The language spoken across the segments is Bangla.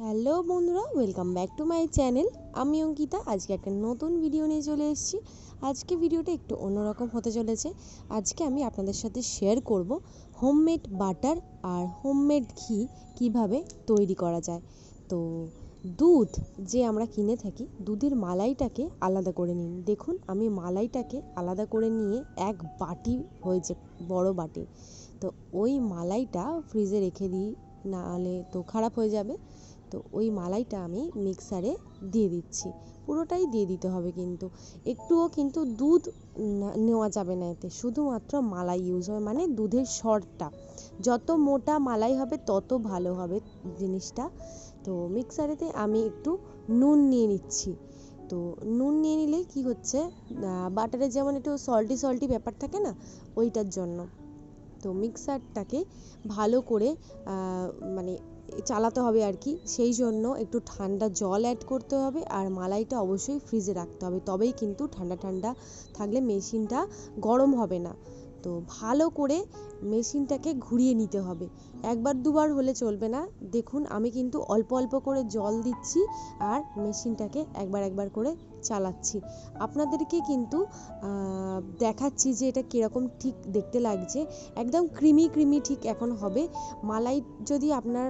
হ্যালো বন্ধুরা welcome back to my channel আমি অঙ্কিতা, আজকে একটা নতুন ভিডিও নিয়ে চলে এসেছি। আজকে ভিডিওটা একটু অন্যরকম হতে চলেছে। আজকে আমি আপনাদের সাথে শেয়ার করব হোমমেড বাটার আর হোমমেড ঘি কীভাবে তৈরি করা যায়। তো দুধ যে আমরা কিনে থাকি, দুধের মালাইটাকে আলাদা করে নিন। দেখুন, আমি মালাইটাকে আলাদা করে নিয়ে এক বাটি হয়েছে, বড় বাটি। তো ওই মালাইটা ফ্রিজে রেখে দিই, নাহলে তো খারাপ হয়ে যাবে। তো ওই মালাইটা আমি মিক্সারে দিয়ে দিচ্ছি। পুরোটাই দিয়ে দিতে হবে কিন্তু। একটুও কিন্তু দুধ নেওয়া যাবে না এতে। শুধুমাত্র মালাই ইউজ হবে মানে দুধের সরটা যত মোটা মালাই হবে, তত ভালো হবে জিনিসটা। তো মিক্সারেতে আমি একটু নুন নিয়ে নিচ্ছি। তো নুন নিয়ে নিলে কি হচ্ছে বাটারে যেমন একটু সল্টি সল্টি ব্যাপার থাকে না, ওইটার জন্য। তো মিক্সারটাকে ভালো করে মানে চালাতে হবে আর কি। সেই জন্য একটু ঠান্ডা জল অ্যাড করতে হবে আর মালাইটা অবশ্যই ফ্রিজে রাখতে হবে। তবেই কিন্তু ঠান্ডা ঠান্ডা থাকলে মেশিনটা গরম হবে না। তো ভালো করে মেশিনটাকে ঘুরিয়ে নিতে হবে। একবার দুবার হলে চলবে না। দেখুন, আমি কিন্তু অল্প অল্প করে জল দিচ্ছি আর মেশিনটাকে একবার একবার করে চালাচ্ছি। আপনাদেরকে কিন্তু দেখাচ্ছি যে এটা কীরকম ঠিক দেখতে লাগছে। একদম ক্রিমি ক্রিমি ঠিক এখন হবে। মালাই যদি আপনার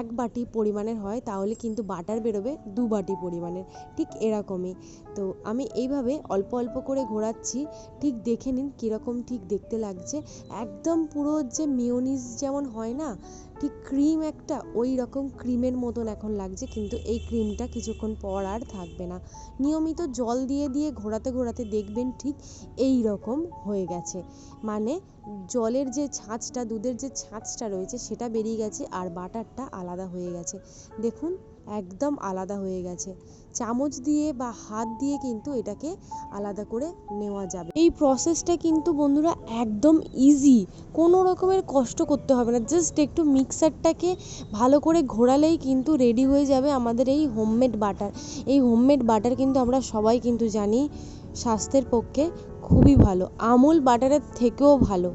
এক বাটি পরিমাণের হয়, তাহলে কিন্তু বাটার বেরোবে দু বাটি পরিমাণের। ঠিক এরকমই। তো আমি এইভাবে অল্প অল্প করে ঘোরাচ্ছি। ঠিক দেখে নিন কীরকম ঠিক দেখতে লাগছে। একদম পুরো যে মিওনিজ যেমন হয় না? ঠিক ক্রিম একটা ওই রকম ক্রিমের মতন এখন লাগছে, কিন্তু এই ক্রিমটা কিছুক্ষণ পর আর থাকবে না। নিয়মিত জল দিয়ে দিয়ে ঘোরাতে ঘোরাতে দেখবেন ঠিক এই রকম হয়ে গেছে। মানে জলের যে ছাঁচটা, দুধের যে ছাঁচটা রয়েছে, সেটা বেরিয়ে গেছে আর বাটারটা আলাদা হয়ে গেছে। দেখুন একদম আলাদা হয়ে গেছে। চামচ দিয়ে বা হাত দিয়ে কিন্তু এটাকে আলাদা করে নেওয়া যাবে। এই প্রসেসটা কিন্তু বন্ধুরা একদম ইজি কোনো রকমের কষ্ট করতে হবে না। জাস্ট একটু মিক্সারটাকে ভালো করে ঘোরালেই কিন্তু রেডি হয়ে যাবে আমাদের এই হোমমেড বাটার এই হোমমেড বাটার কিন্তু আমরা সবাই কিন্তু জানি স্বাস্থ্যের পক্ষে খুবই ভালো। আমুল বাটারের থেকেও ভালো।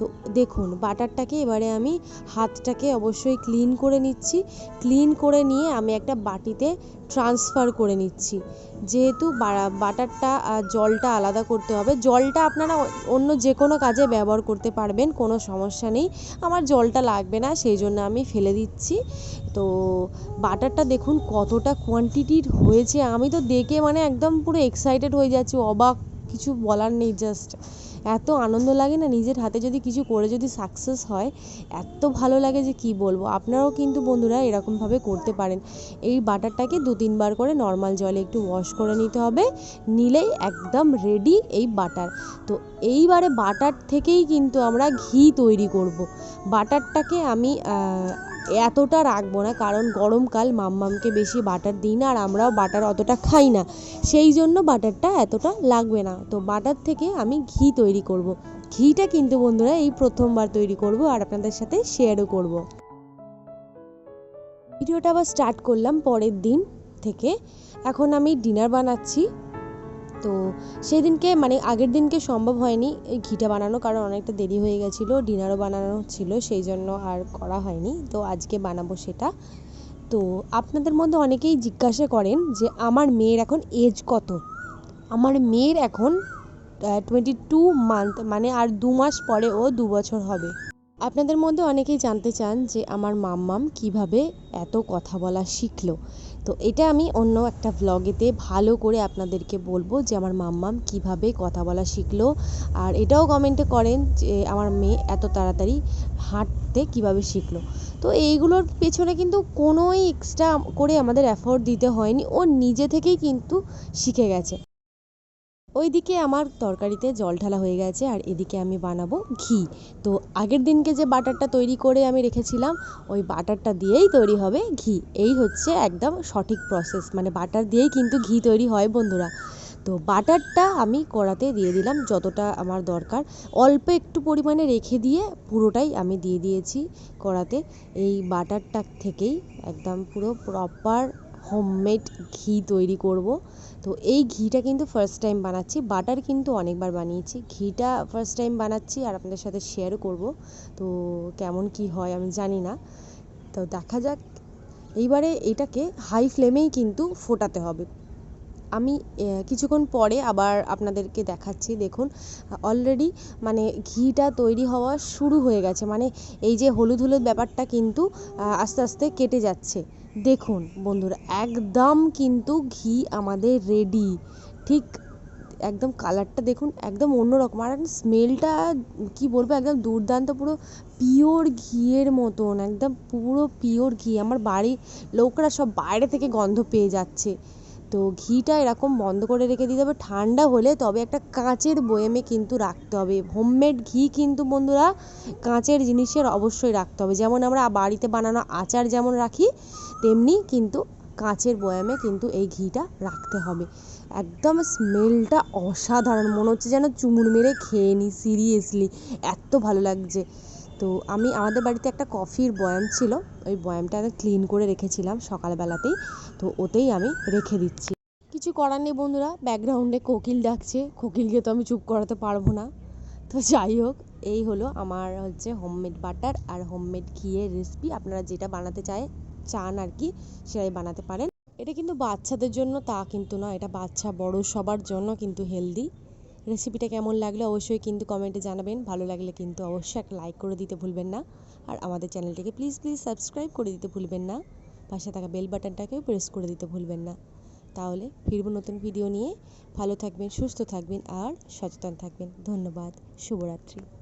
তো দেখুন, বাটারটাকে এবারে আমি হাতটাকে অবশ্যই ক্লিন করে নিচ্ছি। ক্লিন করে নিয়ে আমি একটা বাটিতে ট্রান্সফার করে নিচ্ছি। যেহেতু বাটারটা জলটা আলাদা করতে হবে। জলটা আপনারা অন্য যে কোনো কাজে ব্যবহার করতে পারবেন, কোনো সমস্যা নেই। আমার জলটা লাগবে না, সেই জন্য আমি ফেলে দিচ্ছি। তো বাটারটা দেখুন কতটা কোয়ান্টিটির হয়েছে। আমি তো দেখে মানে একদম পুরো এক্সাইটেড হয়ে যাচ্ছি, অবাক। কিছু বলার নেই জাস্ট এত আনন্দ লাগে না নিজের হাতে যদি কিছু করে যদি সাকসেস হয়, এত ভালো লাগে যে কি বলব? আপনারাও কিন্তু বন্ধুরা এরকমভাবে করতে পারেন। এই বাটারটাকে দু তিনবার করে নর্মাল জলে একটু ওয়াশ করে নিতে হবে, নিলেই একদম রেডি এই বাটার। তো এইবারে বাটার থেকেই কিন্তু আমরা ঘি তৈরি করব। বাটারটাকে আমি এতটা রাখব না, কারণ গরমকাল মাম্মামকে বেশি বাটার দিই না আর আমরাও বাটার অতটা খাই না সেই জন্য বাটারটা এতটা লাগবে না তো বাটার থেকে আমি ঘি তৈরি করব। ঘিটা কিন্তু বন্ধুরা এই প্রথমবার তৈরি করব আর আপনাদের সাথে শেয়ারও করব। ভিডিওটা আবার স্টার্ট করলাম পরের দিন থেকে এখন আমি ডিনার বানাচ্ছি তো সেদিনকে মানে আগের দিনকে সম্ভব হয়নি এই ঘিটা বানানো, কারণ অনেকটা দেরি হয়ে গেছিল, ডিনারও বানানো ছিল, সেই জন্য আর করা হয়নি। তো আজকে বানাবো সেটা। তো আপনাদের মধ্যে অনেকেই জিজ্ঞাসা করেন যে, আমার মেয়ের এখন এজ কত? আমার মেয়ের এখন টোয়েন্টি টু মান্থ মানে আর দু মাস পরে ও দু বছর হবে। আপনাদের মধ্যে অনেকেই জানতে চান যে আমার মাম্মাম কীভাবে এত কথা বলা শিখলো। তো এটা আমি অন্য একটা ভ্লগেতে ভালো করে আপনাদেরকে বলব যে আমার মাম্মাম কীভাবে কথা বলা শিখলো। আর এটাও কমেন্টে করেন যে আমার মেয়ে এত তাড়াতাড়ি হাঁটতে কীভাবে শিখলো। তো এইগুলোর পেছনে কিন্তু কোনোই এক্সট্রা করে আমাদের এফোর্ট দিতে হয়নি। ও নিজে থেকেই কিন্তু শিখে গেছে। ওইদিকে আমার তরকারিতে জল ঢালা হয়ে গেছে আর এদিকে আমি বানাবো ঘি। তো আগের দিনকে যে বাটারটা তৈরি করে আমি রেখেছিলাম, ওই বাটারটা দিয়েই তৈরি হবে ঘি। এই হচ্ছে একদম সঠিক প্রসেস মানে বাটার দিয়েই কিন্তু ঘি তৈরি হয় বন্ধুরা। তো বাটারটা আমি কড়াতে দিয়ে দিলাম যতটা আমার দরকার। অল্প একটু পরিমাণে রেখে দিয়ে পুরোটাই আমি দিয়ে দিয়েছি কড়াতে। এই বাটারটা থেকেই একদম পুরো প্রপার হোমমেড ঘি তৈরি করব। তো এই ঘিটা কিন্তু ফার্স্ট টাইম বানাচ্ছি। বাটার কিন্তু অনেকবার বানিয়েছি। ঘিটা ফার্স্ট টাইম বানাচ্ছি আর আপনাদের সাথে শেয়ার করব। তো কেমন কি হয় আমি জানি না। তো দেখা যাক। এইবারে এটাকে হাই ফ্লেমেই কিন্তু ফোটাতে হবে। আমি কিছুক্ষণ পরে আবার আপনাদেরকে দেখাচ্ছি। দেখুন অলরেডি মানে ঘিটা তৈরি হওয়া শুরু হয়ে গেছে। মানে এই যে হলুদ হলুদ ব্যাপারটা কিন্তু আস্তে আস্তে কেটে যাচ্ছে। দেখুন বন্ধুরা, একদম কিন্তু ঘি আমাদের রেডি ঠিক একদম কালারটা দেখুন একদম অন্যরকম। আর স্মেলটা কি বলব, একদম দুর্দান্ত, পুরো পিওর ঘিয়ের মতন। একদম পুরো পিওর ঘি। আমার বাড়ির লোকরা সব বাইরে থেকে গন্ধ পেয়ে যাচ্ছে। তো ঘিটা এরকম বন্ধ করে রেখে দিতে হবে। ঠান্ডা হলে তবে একটা কাঁচের বয়েমে কিন্তু রাখতে হবে। হোমমেড ঘি কিন্তু বন্ধুরা কাঁচের জিনিসের অবশ্যই রাখতে হবে। যেমন আমরা বাড়িতে বানানো আচার যেমন রাখি, তেমনি কিন্তু কাঁচের বয়ামে কিন্তু এই ঘিটা রাখতে হবে। একদম স্মেলটা অসাধারণ। মনে হচ্ছে যেন চুমুর মেরে খেয়ে নিই সিরিয়াসলি এত ভালো লাগছে। তো আমি আমাদের বাড়িতে একটা কফির বয়াম ছিল, ওই বয়ামটা আমি ক্লিন করে রেখেছিলাম সকালবেলাতেই, তো ওতেই আমি রেখে দিচ্ছি। কিছু করার নেই বন্ধুরা ব্যাকগ্রাউন্ডে কোকিল ডাকছে, কোকিলকে তো আমি চুপ করাতে পারব না। তো যাই হোক, এই হলো আমার হচ্ছে হোমমেড বাটার আর হোমমেড ঘিয়ের রেসিপি আপনারা যেটা বানাতে চায়, চান আর কি, সেটাই বানাতে পারেন। এটা কিন্তু বাচ্চাদের জন্য তা কিন্তু নয় এটা বাচ্চা বড় সবার জন্য কিন্তু হেলদি রেসিপিটা কেমন লাগল অবশ্যই কিন্তু কমেন্টে জানাবেন। ভালো লাগলে কিন্তু অবশ্যই একটা লাইক করে দিতে ভুলবেন না। আর আমাদের চ্যানেলটিকে প্লিজ প্লিজ সাবস্ক্রাইব করে দিতে ভুলবেন না। পাশে থাকা বেল বাটনটাকেও প্রেস করে দিতে ভুলবেন না। তাহলে ফিরব নতুন ভিডিও নিয়ে। ভালো থাকবেন, সুস্থ থাকবেন আর সচেতন থাকবেন। ধন্যবাদ। শুভরাত্রি।